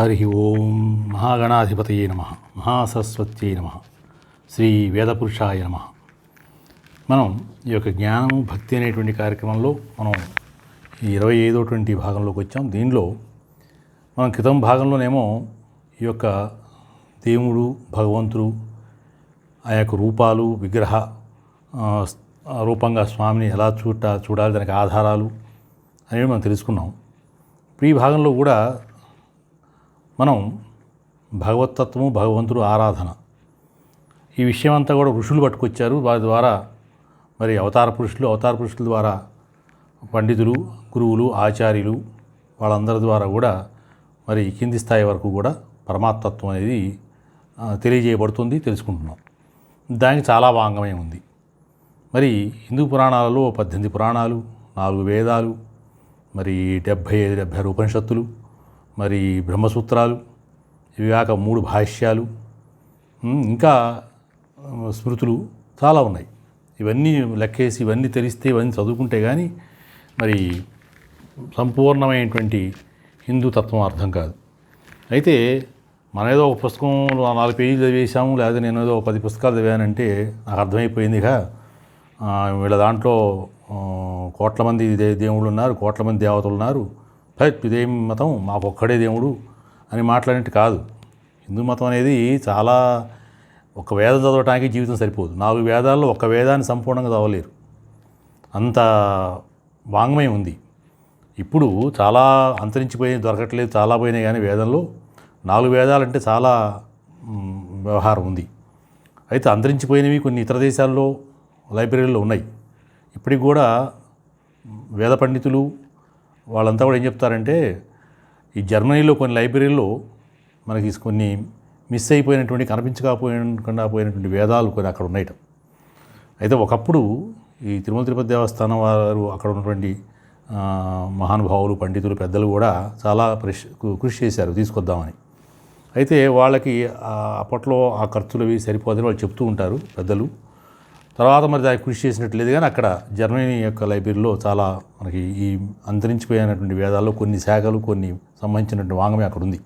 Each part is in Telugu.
హరి ఓం మహాగణాధిపతయే నమ మహాసరస్వత్యై నమ శ్రీ వేదపురుషాయ నమ. మనం ఈ యొక్క జ్ఞానము భక్తి అనేటువంటి కార్యక్రమంలో మనం ఈ ఇరవై ఐదోటువంటి భాగంలోకి వచ్చాం. దీనిలో మనం క్రితం భాగంలోనేమో ఈ యొక్క దేవుడు భగవంతుడు ఆ యొక్క రూపాలు విగ్రహ రూపంగా స్వామిని ఎలా చూడ చూడాలి దానికి ఆధారాలు అనేవి మనం తెలుసుకున్నాం. ఇప్పుడు ఈ భాగంలో కూడా మనం భగవతత్వము భగవంతుడు ఆరాధన. ఈ విషయం అంతా కూడా ఋషులు పట్టుకొచ్చారు. వారి ద్వారా మరి అవతార పురుషులు అవతార పురుషుల ద్వారా పండితులు గురువులు ఆచార్యులు వాళ్ళందరి ద్వారా కూడా మరి కింది స్థాయి వరకు కూడా పరమాత్మత్వం అనేది తెలియజేయబడుతుంది తెలుసుకుంటున్నాం. దానికి చాలా వాంగమే ఉంది. మరి హిందూ పురాణాలలో పద్దెనిమిది పురాణాలు నాలుగు వేదాలు మరి డెబ్భై ఐదు డెబ్భై ఆరు ఉపనిషత్తులు మరి బ్రహ్మసూత్రాలు ఇవి కాక మూడు భాష్యాలు ఇంకా స్మృతులు చాలా ఉన్నాయి. ఇవన్నీ లెక్కేసి ఇవన్నీ తెలిస్తే ఇవన్నీ చదువుకుంటే కానీ మరి సంపూర్ణమైనటువంటి హిందూ తత్వం అర్థం కాదు. అయితే మన ఏదో ఒక పుస్తకం నాలుగు పేజీలు చదివేశాము లేదా నేను ఏదో పది పుస్తకాలు చదివానంటే నాకు అర్థమైపోయిందిగా. వీళ్ళ దాంట్లో కోట్ల మంది దేవుళ్ళు ఉన్నారు కోట్ల మంది దేవతలు ఉన్నారు ఫైట్ ఇదేం మతం? మాకు ఒక్కడే దేవుడు అని మాట్లాడినట్టు కాదు. హిందూ మతం అనేది చాలా ఒక వేదం చదవటానికి జీవితం సరిపోదు. నాలుగు వేదాల్లో ఒక్క వేదాన్ని సంపూర్ణంగా చదవలేరు. అంత వాంగ్మయం ఉంది. ఇప్పుడు చాలా అంతరించిపోయి దొరకట్లేదు చాలా పోయినాయి కానీ వేదంలో నాలుగు వేదాలంటే చాలా వ్యవహారం ఉంది. అయితే అంతరించిపోయినవి కొన్ని ఇతర దేశాల్లో లైబ్రరీలో ఉన్నాయి. ఇప్పటికి కూడా వేద పండితులు వాళ్ళంతా కూడా ఏం చెప్తారంటే ఈ జర్మనీలో కొన్ని లైబ్రరీలో మనకి కొన్ని మిస్ అయిపోయినటువంటి కనిపించకపోయినకుండా పోయినటువంటి వేదాలు కొన్ని అక్కడ ఉన్నాయట. అయితే ఒకప్పుడు ఈ తిరుమల తిరుపతి దేవస్థానం వారు అక్కడ ఉన్నటువంటి మహానుభావులు పండితులు పెద్దలు కూడా చాలా కృషి కృషి చేశారు తీసుకొద్దామని. అయితే వాళ్ళకి అప్పట్లో ఆ ఖర్చులు అవి సరిపోదని వాళ్ళు చెప్తూ ఉంటారు పెద్దలు. తర్వాత మరి దానికి కృషి చేసినట్టు లేదు కానీ అక్కడ జర్మనీ యొక్క లైబ్రరీలో చాలా మనకి ఈ అంతరించిపోయినటువంటి వేదాల్లో కొన్ని శాఖలు కొన్ని సంబంధించినటువంటి వాంగమే అక్కడ ఉంది.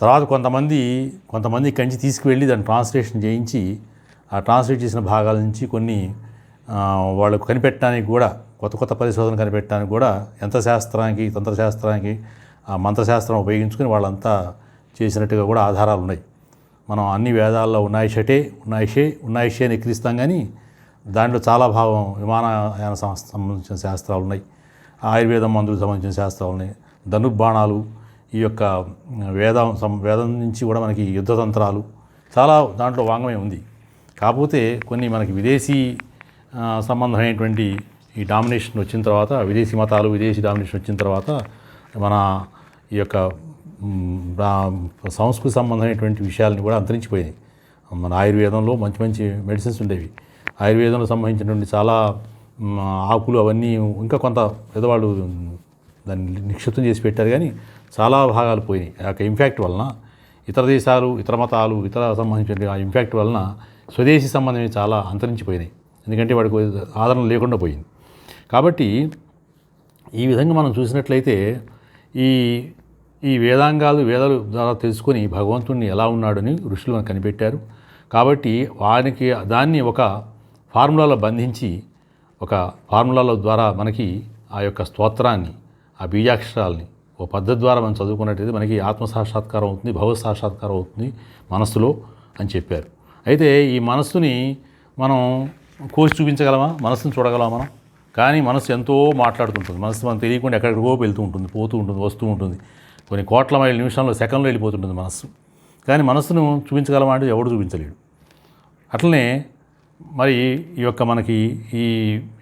తర్వాత కొంతమంది కొంతమంది కంచి తీసుకువెళ్ళి దాన్ని ట్రాన్స్లేషన్ చేయించి ఆ ట్రాన్స్లేట్ చేసిన భాగాల నుంచి కొన్ని వాళ్ళకు కనిపెట్టడానికి కూడా కొత్త కొత్త పరిశోధన కనిపెట్టడానికి కూడా యంత్రశాస్త్రానికి తంత్రశాస్త్రానికి ఆ మంత్రశాస్త్రం ఉపయోగించుకుని వాళ్ళంతా చేసినట్టుగా కూడా ఆధారాలు ఉన్నాయి. మనం అన్ని వేదాల్లో ఉన్నాయిషటే ఉన్నాయిషే ఉన్నాయిషే అని ఎక్కిరిస్తాం కానీ దాంట్లో చాలా భాగం విమానయాన సంస్థ సంబంధించిన శాస్త్రాలు ఉన్నాయి. ఆయుర్వేదం మందులకు సంబంధించిన శాస్త్రాలు ఉన్నాయి. ధనుర్బాణాలు ఈ యొక్క వేదం సం- వేదం నుంచి కూడా మనకి యుద్ధతంత్రాలు చాలా దాంట్లో వాంగ్మయం ఉంది. కాకపోతే కొన్ని మనకి విదేశీ సంబంధమైనటువంటి ఈ డామినేషన్ వచ్చిన తర్వాత విదేశీ మతాలు విదేశీ డామినేషన్ వచ్చిన తర్వాత మన ఈ యొక్క సంస్కృతి సంబంధమైనటువంటి విషయాలని కూడా అంతరించిపోయినాయి. మన ఆయుర్వేదంలో మంచి మంచి మెడిసిన్స్ ఉండేవి. ఆయుర్వేదంలో సంబంధించినటువంటి చాలా ఆకులు అవన్నీ ఇంకా కొంత పెద్దవాళ్ళు దాన్ని నిక్షిప్తం చేసి పెట్టారు కానీ చాలా భాగాలు పోయినాయి. ఆ యొక్క ఇంపాక్ట్ వలన ఇతర దేశాలు ఇతర మతాలు ఇతర సంబంధించిన ఆ ఇంపాక్ట్ వలన స్వదేశీ సంబంధమే చాలా అంతరించిపోయినాయి. ఎందుకంటే వాడికి ఆదరణ లేకుండా పోయింది. కాబట్టి ఈ విధంగా మనం చూసినట్లయితే ఈ ఈ వేదాంగాలు వేదాలు ద్వారా తెలుసుకొని భగవంతుణ్ణి ఎలా ఉన్నాడని ఋషులు కనిపెట్టారు. కాబట్టి వారికి దాన్ని ఒక ఫార్ములాలో బంధించి ఒక ఫార్ములాల ద్వారా మనకి ఆ యొక్క స్తోత్రాన్ని ఆ బీజాక్షరాల్ని ఓ పద్ధతి ద్వారా మనం చదువుకున్నట్టయితే మనకి ఆత్మ సాక్షాత్కారం అవుతుంది భగవత్ సాక్షాత్కారం అవుతుంది మనస్సులో అని చెప్పారు. అయితే ఈ మనస్సుని మనం కోసి చూపించగలమా? మనస్సును చూడగలమా మనం? కానీ మనసు ఎంతో మాట్లాడుతుంటుంది మనసు మనం తెలియకుండా ఎక్కడికో వెళ్తూ ఉంటుంది పోతూ ఉంటుంది వస్తూ ఉంటుంది. కొన్ని కోట్ల మైళ్ళ నిమిషంలో సెకండ్లో వెళ్ళిపోతుంటుంది మనస్సు. కానీ మనస్సును చూపించగలమా అంటే ఎవడు చూపించలేడు. అట్లనే మరి ఈ యొక్క మనకి ఈ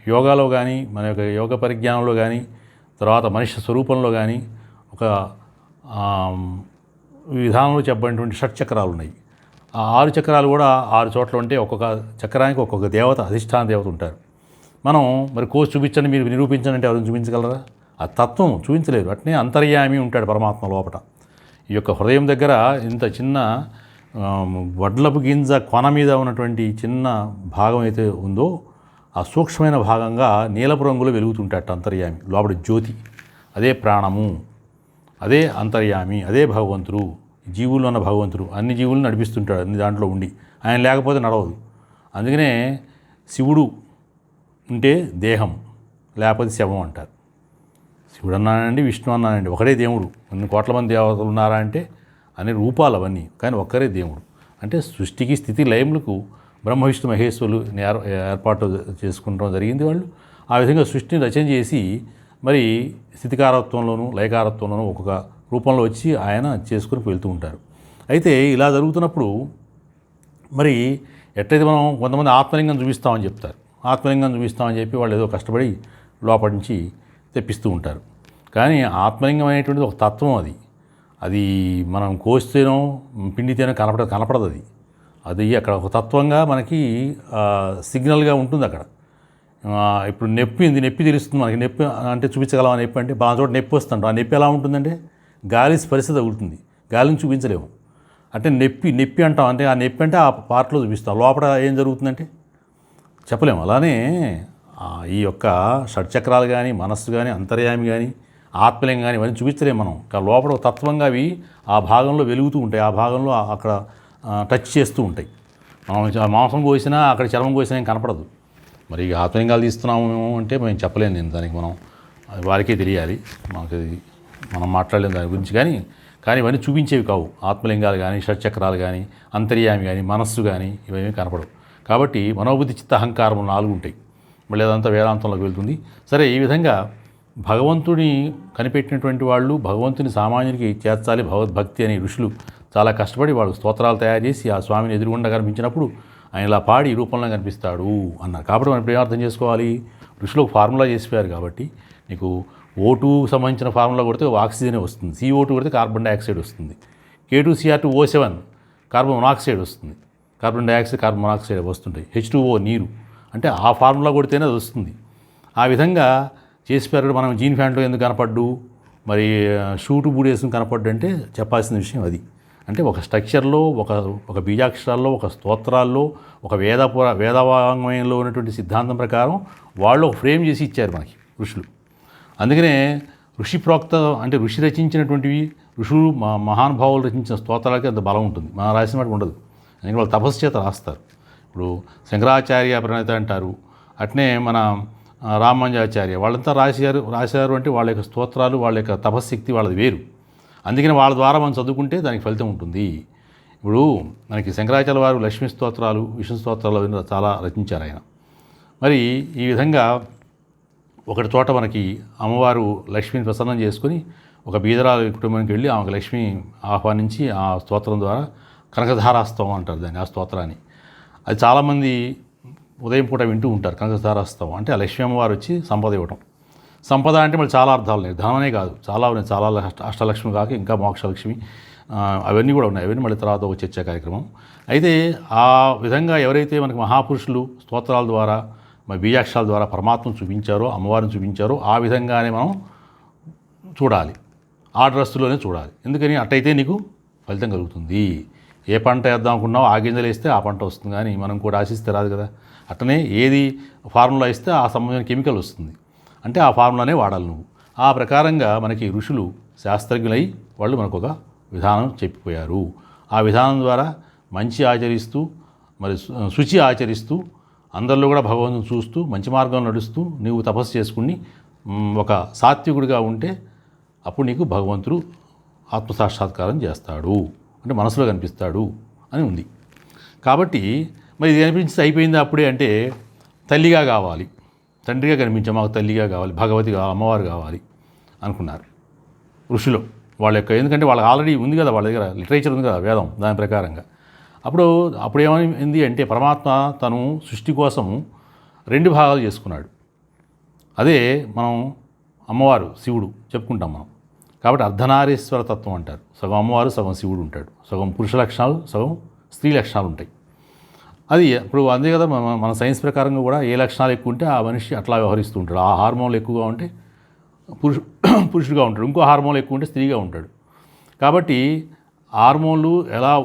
యోగాలో కానీ మన యొక్క యోగ పరిజ్ఞానంలో కానీ తర్వాత మనిషి స్వరూపంలో కానీ ఒక విధానంలో చెప్పబడినటువంటి షట్ చక్రాలు ఉన్నాయి. ఆ ఆరు చక్రాలు కూడా ఆరు చోట్ల ఉంటే ఒక్కొక్క చక్రానికి ఒక్కొక్క దేవత అధిష్టాన దేవత ఉంటారు. మనం మరి కోచ్ చూపించండి మీరు నిరూపించండి అంటే ఎవరు చూపించగలరా? ఆ తత్వం చూపించలేరు అట్నే అంతర్యామి ఉంటాడు పరమాత్మ లోపట. ఈ యొక్క హృదయం దగ్గర ఇంత చిన్న వడ్లపు గింజ కొన మీద ఉన్నటువంటి చిన్న భాగం అయితే ఉందో ఆ సూక్ష్మమైన భాగంగా నీలపు రంగులో వెలుగుతుంటాట అంతర్యామి లోపల జ్యోతి. అదే ప్రాణము అదే అంతర్యామి అదే భగవంతుడు జీవుల్లో ఉన్న భగవంతుడు అన్ని జీవులను నడిపిస్తుంటాడు అన్ని దాంట్లో ఉండి. ఆయన లేకపోతే నడవదు. అందుకనే శివుడు ఉంటే దేహం లేకపోతే శవం అంటారు. శివుడు అన్నానండి విష్ణు అన్నానండి ఒకడే దేవుడు. కొన్ని కోట్ల మంది దేవతలు ఉన్నారా అంటే అనే రూపాలు అవన్నీ కానీ ఒక్కరే దేవుడు. అంటే సృష్టికి స్థితి లయములకు బ్రహ్మ విష్ణు మహేశ్వరులు ఏర్పాటు చేసుకుంటాం జరిగింది వాళ్ళు. ఆ విధంగా సృష్టిని రచన చేసి మరి స్థితికారత్వంలోనూ లయకారత్వంలోనూ ఒక్కొక్క రూపంలో వచ్చి ఆయన చేసుకుని వెళ్తూ ఉంటారు. అయితే ఇలా జరుగుతున్నప్పుడు మరి ఎట్లయితే మనం కొంతమంది ఆత్మలింగం చూపిస్తామని చెప్తారు. ఆత్మలింగం చూపిస్తామని చెప్పి వాళ్ళు ఏదో కష్టపడి లోపల నుంచి తెప్పిస్తూ ఉంటారు. కానీ ఆత్మలింగం అనేటువంటిది ఒక తత్వం అది. అది మనం కోస్తేనో పిండితేనో కనపడ కనపడదు అది అది అక్కడ ఒక తత్వంగా మనకి సిగ్నల్గా ఉంటుంది అక్కడ. ఇప్పుడు నొప్పి ఉంది నొప్పి తెలుస్తుంది మనకి. నొప్పి అంటే చూపించగలం నొప్పి అంటే? బాగా చోట నొప్పి వస్తుంటాం. ఆ నొప్పి ఎలా ఉంటుందంటే? గాలి స్పరిశ తగులుతుంది. గాలిని చూపించలేము. అంటే నొప్పి నొప్పి అంటాం. అంటే ఆ నొప్పి అంటే ఆ పార్ట్లో చూపిస్తాం. లోపల ఏం జరుగుతుందంటే? చెప్పలేము. అలానే ఈ యొక్క షడ్చక్రాలు కానీ మనస్సు కానీ అంతర్యామి కానీ ఆత్మలింగం కానీ ఇవన్నీ చూపించలేము మనం. కానీ లోపల తత్వంగా అవి ఆ భాగంలో వెలుగుతూ ఉంటాయి. ఆ భాగంలో అక్కడ టచ్ చేస్తూ ఉంటాయి. మనం మాంసం కోసినా అక్కడ చర్మం కోసినా ఏం కనపడదు. మరి ఈ ఆత్మలింగాలు తీస్తున్నాము అంటే మేము చెప్పలేము నేను దానికి మనం. వారికే తెలియాలి. మనకి మనం మాట్లాడలేము దాని గురించి కానీ కానీ ఇవన్నీ చూపించేవి కావు. ఆత్మలింగాలు కానీ షట్చక్రాలు కానీ అంతర్యామి కానీ మనస్సు కానీ ఇవేమీ కనపడవు. కాబట్టి మనోబుద్ధి చిత్త అహంకారం నాలుగు ఉంటాయి. మళ్ళీ అదంతా వేదాంతంలోకి వెళ్తుంది. సరే ఈ విధంగా భగవంతుని కనిపెట్టినటువంటి వాళ్ళు భగవంతుని సామాన్యునికి చేర్చాలి భగవద్భక్తి అనే ఋషులు చాలా కష్టపడి వాళ్ళు స్తోత్రాలు తయారు చేసి ఆ స్వామిని ఎదురుగుండా కనిపించినప్పుడు ఆయన ఇలా పాడి రూపంలో కనిపిస్తాడు అన్నారు. కాబట్టి మనం ఇప్పుడు అర్థం చేసుకోవాలి? ఋషులు ఒక ఫార్ములా చేసిపోయారు కాబట్టి నీకు ఓ సంబంధించిన ఫార్ములా కొడితే ఆక్సిజన్ వస్తుంది. సిఓ టూ కొడితే కార్బన్ డైఆక్సైడ్ వస్తుంది. K two CR two O seven carbon monoxide వస్తుంది. కార్బన్ డైఆక్సైడ్ కార్బన్ మొనాక్సైడ్ వస్తుంటాయి. హెచ్ టూ ఓ నీరు. అంటే ఆ ఫార్ములా కొడితేనే అది వస్తుంది. ఆ విధంగా చేసి పెరగడం మనం జీన్ ప్యాంట్లో ఎందుకు కనపడ్డు మరి షూటు బూడేసుకుని కనపడ్డు అంటే చెప్పాల్సిన విషయం అది. అంటే ఒక స్ట్రక్చర్లో ఒక ఒక బీజాక్షరాల్లో ఒక స్తోత్రాల్లో ఒక వేద వేదవాంగ్మయంలో ఉన్నటువంటి సిద్ధాంతం ప్రకారం వాళ్ళు ఒక ఫ్రేమ్ చేసి ఇచ్చారు మనకి ఋషులు. అందుకనే ఋషి ప్రోక్త అంటే ఋషి రచించినటువంటివి ఋషులు మా మహానుభావులు రచించిన స్తోత్రాలకి అంత బలం ఉంటుంది. మనం రాసిన వాటికి ఉండదు. అందుకని వాళ్ళు తపస్సు చేత రాస్తారు. ఇప్పుడు శంకరాచార్య ప్రణేత అంటారు. అట్నే మన ఆ, రామానుజాచార్య వాళ్ళంతా రాశారు రాశారు అంటే వాళ్ళ యొక్క స్తోత్రాలు వాళ్ళ యొక్క తపశ్శక్తి వాళ్ళది వేరు. అందుకని వాళ్ళ ద్వారా మనం చదువుకుంటే దానికి ఫలితం ఉంటుంది. ఇప్పుడు మనకి శంకరాచార్య వారు లక్ష్మీ స్తోత్రాలు విష్ణు స్తోత్రాలు అవన్నీ చాలా రచించారు ఆయన. మరి ఈ విధంగా ఒకటి చోట మనకి అమ్మవారు లక్ష్మిని ప్రసన్నం చేసుకుని ఒక బీదరాల కుటుంబానికి వెళ్ళి ఆమెకు లక్ష్మి ఆహ్వానించి ఆ స్తోత్రం ద్వారా కనకధారాస్తవం అంటారు దాన్ని ఆ స్తోత్రాన్ని. అది చాలామంది ఉదయం పూట వింటూ ఉంటారు కనకధారాస్తవం అంటే ఆ లక్ష్మీ అమ్మవారు వచ్చి సంపద ఇవ్వటం. సంపద అంటే మళ్ళీ చాలా అర్థాలు ఉన్నాయి. ధనమనే కాదు చాలా ఉన్నాయి. చాలా అష్టలక్ష్మి కాక ఇంకా మోక్షలక్ష్మి. అవన్నీ కూడా ఉన్నాయి. అవన్నీ మళ్ళీ తర్వాత ఒక చర్చా కార్యక్రమం. అయితే ఆ విధంగా ఎవరైతే మనకి మహాపురుషులు స్తోత్రాల ద్వారా మరి బీజాక్షరాల ద్వారా పరమాత్మను చూపించారో అమ్మవారిని చూపించారో ఆ విధంగానే మనం చూడాలి. ఆ డ్రస్సులోనే చూడాలి. ఎందుకని అట్టయితే నీకు ఫలితం కలుగుతుంది. ఏ పంట వేద్దాం అనుకున్నావు ఆ గింజలు వేస్తే ఆ పంట వస్తుంది. కానీ మనం కూడా ఆశిస్తే రాదు కదా. అట్టనే ఏది ఫార్ములా ఇస్తే ఆ సంబంధించిన కెమికల్ వస్తుంది. అంటే ఆ ఫార్ములానే వాడాలి నువ్వు. ఆ ప్రకారంగా మనకి ఋషులు శాస్త్రజ్ఞులై వాళ్ళు మనకు ఒక విధానం చెప్పిపోయారు. ఆ విధానం ద్వారా మంచి ఆచరిస్తూ మరి శుచి ఆచరిస్తూ అందరిలో కూడా భగవంతుని చూస్తూ మంచి మార్గం నడుస్తూ నీవు తపస్సు చేసుకుని ఒక సాత్వికుడిగా ఉంటే అప్పుడు నీకు భగవంతుడు ఆత్మసాక్షాత్కారం చేస్తాడు. అంటే మనసులో కనిపిస్తాడు అని ఉంది. కాబట్టి మరి ఇది కనిపించింది అయిపోయింది అప్పుడే అంటే తల్లిగా కావాలి. తండ్రిగా కనిపించే మాకు తల్లిగా కావాలి భగవతి కావాలి అమ్మవారు కావాలి అనుకున్నారు ఋషులు వాళ్ళ యొక్క ఎందుకంటే వాళ్ళకి ఆల్రెడీ ఉంది కదా వాళ్ళ దగ్గర లిటరేచర్ ఉంది కదా వేదం దాని ప్రకారంగా. అప్పుడు అప్పుడు ఏమైంది అంటే పరమాత్మ తను సృష్టి కోసం రెండు భాగాలు చేసుకున్నాడు. అదే మనం అమ్మవారు శివుడు చెప్పుకుంటాం మనం. కాబట్టి అర్ధనారీశ్వర తత్వం అంటారు. సగం అమ్మవారు సగం శివుడు ఉంటాడు. సగం పురుష లక్షణాలు సగం స్త్రీ లక్షణాలు ఉంటాయి. అది ఇప్పుడు అంతే కదా మన సైన్స్ ప్రకారంగా కూడా ఏ లక్షణాలు ఎక్కువ ఉంటే ఆ మనిషి అట్లా వ్యవహరిస్తూ ఉంటాడు. ఆ హార్మోన్లు ఎక్కువగా ఉంటే పురుషు పురుషుడిగా ఉంటాడు. ఇంకో హార్మోన్లు ఎక్కువ ఉంటే స్త్రీగా ఉంటాడు. కాబట్టి హార్మోన్లు ఎలా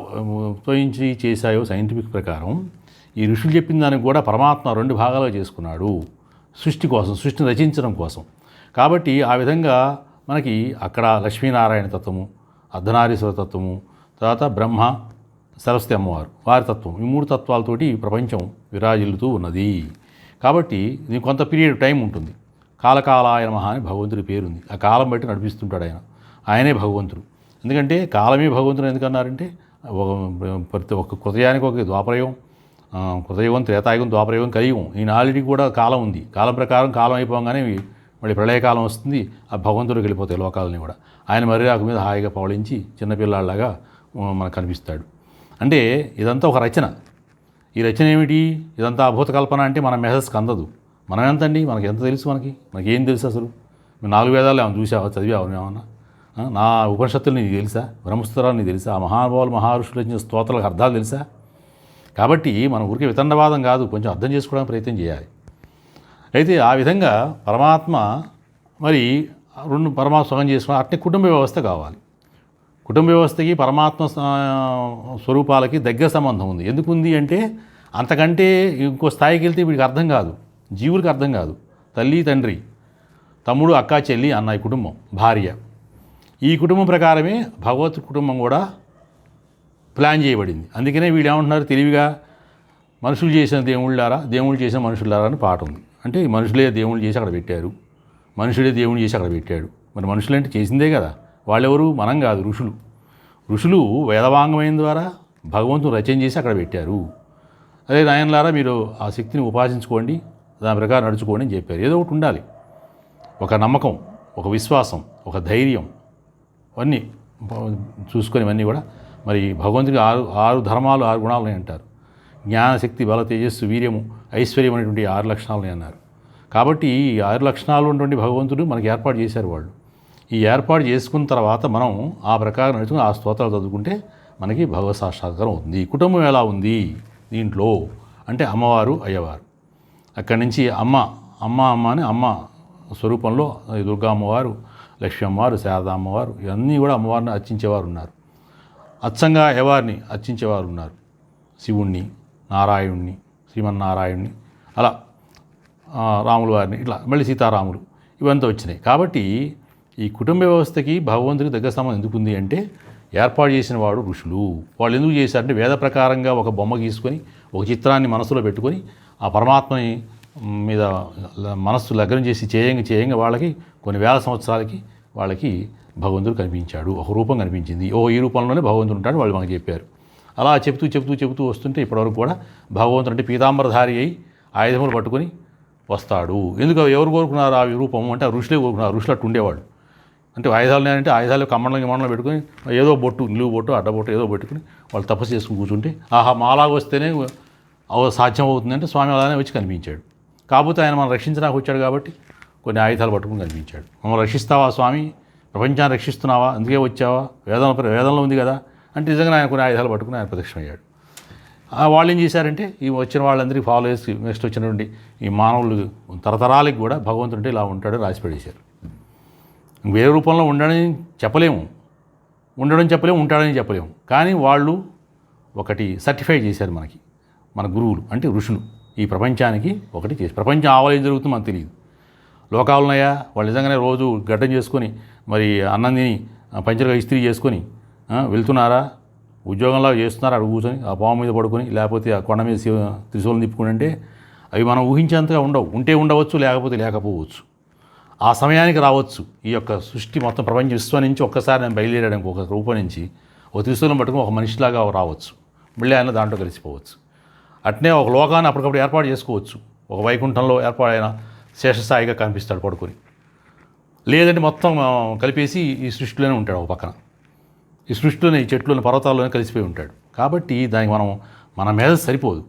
ఉపయోగించి చేశాయో సైంటిఫిక్ ప్రకారం ఈ ఋషులు చెప్పిన దానికి కూడా పరమాత్మ రెండు భాగాలుగా చేసుకున్నాడు. సృష్టి కోసం సృష్టిని రచించడం కోసం. కాబట్టి ఆ విధంగా మనకి అక్కడ లక్ష్మీనారాయణ తత్వము అర్ధనారీశ్వర తత్వము తర్వాత బ్రహ్మ సరస్వతి అమ్మవారు వారి తత్వం ఈ మూడు తత్వాలతోటి ఈ ప్రపంచం విరాజిల్లుతూ ఉన్నది. కాబట్టి ఇది కొంత పీరియడ్ టైం ఉంటుంది. కాలకాలాయ మహా అని భగవంతుడి పేరుంది. ఆ కాలం బట్టి నడిపిస్తుంటాడు ఆయన. ఆయనే భగవంతుడు. ఎందుకంటే కాలమే భగవంతుడు ఎందుకన్నారంటే ఒక ప్రతి ఒక్క కృతయానికి ఒక ద్వాపరయం కృతయుగం త్రేతాయుగం ద్వాపరయుగం కలియుగం ఈ నాలుడికి కూడా కాలం ఉంది. కాలం ప్రకారం కాలం అయిపోగానే మళ్ళీ ప్రళయకాలం వస్తుంది ఆ భగవంతుడికి వెళ్ళిపోతాయి లోకాలని కూడా. ఆయన మర్యాద మీద హాయిగా పవళించి చిన్నపిల్లాళ్ళగా మనకు కనిపిస్తాడు. అంటే ఇదంతా ఒక రచన. ఈ రచన ఏమిటి? ఇదంతా అభూత కల్పన అంటే మన మెసేజ్కి అందదు. మనం ఎంత అండి మనకి ఎంత తెలుసు మనకి? మనకి ఏం తెలుసు అసలు? నాలుగు వేదాలు ఏమైనా చూసావా చదివావు ఏమన్నా? నా ఉపనిషత్తులు నీకు తెలుసా? బ్రహ్మస్తరాలు నీకు తెలుసా? ఆ మహానుభావులు మహర్షులు ఇచ్చిన స్తోత్రాలకు అర్థాలు తెలుసా? కాబట్టి మన ఊరికే వితండవాదం కాదు కొంచెం అర్థం చేసుకోవడానికి ప్రయత్నం చేయాలి. అయితే ఆ విధంగా పరమాత్మ మరి రెండు పరమాత్మ సుఖం చేసుకుని అట్నే కుటుంబ వ్యవస్థ కావాలి. కుటుంబ వ్యవస్థకి పరమాత్మ స్వరూపాలకి దగ్గర సంబంధం ఉంది. ఎందుకుంది అంటే అంతకంటే ఇంకో స్థాయికి వెళ్తే వీడికి అర్థం కాదు. జీవుడికి అర్థం కాదు. తల్లి తండ్రి తమ్ముడు అక్క చెల్లి అన్న ఈ కుటుంబం భార్య. ఈ కుటుంబం ప్రకారమే భగవత్ కుటుంబం కూడా ప్లాన్ చేయబడింది. అందుకనే వీళ్ళు ఏమంటున్నారు? తెలివిగా మనుషులు చేసిన దేవుళ్ళారా దేవుళ్ళు చేసిన మనుషులారా అని పాట ఉంది. అంటే ఈ మనుషులే దేవుళ్ళు చేసి అక్కడ పెట్టారు. మనుషులే దేవుని చేసి అక్కడ పెట్టాడు. మరి మనుషులంటే చేసిందే కదా. వాళ్ళెవరు? మనం కాదు ఋషులు. ఋషులు వేదవాంగమైన ద్వారా భగవంతుని రచన చేసి అక్కడ పెట్టారు. అదే నాయనలారా మీరు ఆ శక్తిని ఉపాసించుకోండి దాని ప్రకారం నడుచుకోండి అని చెప్పారు. ఏదో ఒకటి ఉండాలి. ఒక నమ్మకం ఒక విశ్వాసం ఒక ధైర్యం అవన్నీ చూసుకొని ఇవన్నీ కూడా మరి భగవంతుడికి ఆరు ఆరు ధర్మాలు ఆరు గుణాలు అని అంటారు జ్ఞానశక్తి బల తేజస్సు వీర్యము ఐశ్వర్యం అనేటువంటి ఆరు లక్షణాలు అన్నారు. కాబట్టి ఈ ఆరు లక్షణాలు ఉన్నటువంటి భగవంతుడు మనకి ఏర్పాటు చేశారు వాళ్ళు. ఈ ఏర్పాటు చేసుకున్న తర్వాత మనం ఆ ప్రకారం నడుచుకుని ఆ స్తోత్రాలు చదువుకుంటే మనకి భగవత్ సాక్షాత్కారం ఉంది కుటుంబం ఎలా ఉంది? దీంట్లో అంటే అమ్మవారు అయ్యవారు. అక్కడి నుంచి అమ్మ అమ్మ అమ్మ అని అమ్మ స్వరూపంలో దుర్గా అమ్మవారు లక్ష్మీ అమ్మవారు శారదా అమ్మవారు ఇవన్నీ కూడా అమ్మవారిని అర్చించేవారు ఉన్నారు అచ్చంగా అయ్యవారిని అర్చించేవారు ఉన్నారు శివుణ్ణి నారాయణుణ్ణి శ్రీమన్నారాయణుణ్ణి అలా ఆ, రాముల వారిని ఇట్లా మళ్ళీ సీతారాములు ఇవంతా వచ్చినాయి. కాబట్టి ఈ కుటుంబ వ్యవస్థకి భగవంతుడికి దగ్గర సంబంధం ఎందుకు ఉంది అంటే ఏర్పాటు చేసిన వాడు ఋషులు. వాళ్ళు ఎందుకు చేశారంటే వేద ప్రకారంగా ఒక బొమ్మ గీసుకొని ఒక చిత్రాన్ని మనసులో పెట్టుకొని ఆ పరమాత్మని మీద మనస్సు లగ్నం చేసి చేయంగా చేయంగా వాళ్ళకి కొన్ని వేల సంవత్సరాలకి వాళ్ళకి భగవంతుడు కనిపించాడు. ఒక రూపం కనిపించింది. ఓ ఈ రూపంలోనే భగవంతుడు ఉంటాడు వాళ్ళు మనకు చెప్పారు. అలా చెబుతూ చెబుతూ చెబుతూ వస్తుంటే ఇప్పటివరకు కూడా భగవంతుడు అంటే పీతాంబరధారి అయి ఆయుధములు పట్టుకొని వస్తాడు. ఎందుకు ఎవరు కోరుకున్నారు? ఆ రూపం అంటే ఆ ఋషులే కోరుకున్నారు. ఋషులు అట్టు ఉండేవాళ్ళు. అంటే ఆయుధాలు అంటే ఆయుధాలు కమ్మండలం కమ్మండలం పెట్టుకొని ఏదో బొట్టు నిలువు బొట్టు అడ్డబొట్టు ఏదో పెట్టుకుని వాళ్ళు తపస్సు చేసుకుని కూర్చుంటే ఆహా మాలాగా వస్తేనే సాధ్యం అవుతుందంటే స్వామి అలానే వచ్చి కనిపించాడు. కాకపోతే ఆయన మనం రక్షించడానికి వచ్చాడు కాబట్టి కొన్ని ఆయుధాలు పట్టుకుని కనిపించాడు. మమ్మల్ని రక్షిస్తావా స్వామి? ప్రపంచాన్ని రక్షిస్తున్నావా? అందుకే వచ్చావా? వేదం వేదనలో ఉంది కదా. అంటే నిజంగా ఆయన కొన్ని ఆయుధాలు పట్టుకుని ఆయన ప్రత్యక్షమయ్యాడు. ఆ వాళ్ళు ఏం చేశారంటే ఈ వచ్చిన వాళ్ళందరికీ ఫాలో చేసి నెక్స్ట్ వచ్చినటువంటి ఈ మానవులు తరతరాలకి కూడా భగవంతుడు అంటే ఇలా ఉంటాడని రాసిపెట్టేశారు వేరే రూపంలో ఉండడని చెప్పలేము. ఉండడం చెప్పలేము ఉంటాడని చెప్పలేము. కానీ వాళ్ళు ఒకటి సర్టిఫై చేశారు మనకి. మన గురువులు అంటే ఋషులు. ఈ ప్రపంచానికి ఒకటి చేసి ప్రపంచం ఆవలేం జరుగుతుందో మనకు తెలియదు. లోకాలున్నాయా? వాళ్ళు నిజంగానే రోజు గడ్డం చేసుకొని మరి అన్నం తిని ఆ, పంచలుగా ఇస్త్రీ చేసుకొని వెళ్తున్నారా? ఉద్యోగంలో చేస్తున్నారా? అక్కడ కూర్చొని ఆ పాము మీద పడుకొని లేకపోతే ఆ కొండ మీద త్రిశూలం తిప్పుకుని అంటే అవి మనం ఊహించేంతగా ఉండవు. ఉంటే ఉండవచ్చు లేకపోతే లేకపోవచ్చు. ఆ సమయానికి రావచ్చు. ఈ యొక్క సృష్టి మొత్తం ప్రపంచ విశ్వం నుంచి ఒక్కసారి నేను బయలుదేరడానికి ఒక రూపం నుంచి. ఒక త్రిశూలం పట్టుకుని ఒక మనిషిలాగా రావచ్చు. మళ్ళీ ఆయన దాంట్లో కలిసిపోవచ్చు. అట్నే ఒక లోకాన్ని అప్పటికప్పుడు ఏర్పాటు చేసుకోవచ్చు. ఒక వైకుంఠంలో ఏర్పాటైన శేషస్థాయిగా కనిపిస్తాడు పడుకొని. లేదంటే మొత్తం కలిపేసి ఈ సృష్టిలోనే ఉంటాడు ఒక పక్కన. ఈ సృష్టిలోనే ఈ చెట్లోని పర్వతాల్లోనే కలిసిపోయి ఉంటాడు. కాబట్టి దానికి మనం మన మీద సరిపోదు.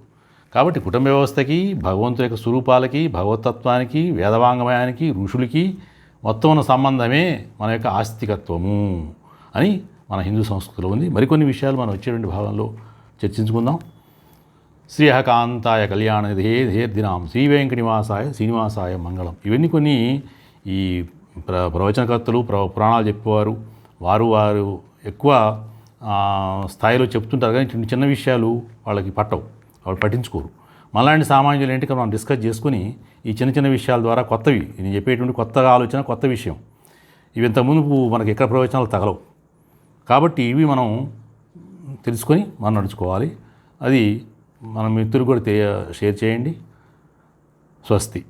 కాబట్టి కుటుంబ వ్యవస్థకి భగవంతుని యొక్క స్వరూపాలకి భగవతత్వానికి వేదవాంగమయానికి ఋషులకి మొత్తం ఉన్న సంబంధమే మన యొక్క ఆస్తికత్వము అని మన హిందూ సంస్కృతిలో ఉంది. మరికొన్ని విషయాలు మనం వచ్చేటువంటి భాగంలో చర్చించుకుందాం. శ్రీహకాంతాయ కళ్యాణ ధే ధేర్దినాం. శ్రీ వెంకటనివాసాయ శ్రీనివాసాయ మంగళం. ఇవన్నీ కొన్ని ఈ ప్ర ప్రవచనకర్తలు ప్ర పురాణాలు చెప్పేవారు. వారు వారు ఎక్కువ స్థాయిలో చెప్తుంటారు కానీ చిన్న చిన్న విషయాలు వాళ్ళకి పట్టవు. వాళ్ళు పట్టించుకోరు. మనలాంటి సామాన్యులు ఏంటి మనం డిస్కస్ చేసుకుని ఈ చిన్న చిన్న విషయాల ద్వారా కొత్తవి నేను చెప్పేటువంటి కొత్తగా ఆలోచన కొత్త విషయం. ఇవి ఇంతకుముందు మనకి ఎక్కడ ప్రవచనాలు తగలవు. కాబట్టి ఇవి మనం తెలుసుకొని మనం నడుచుకోవాలి. అది మన మిత్రులు కూడా షేర్ చేయండి. స్వస్తి.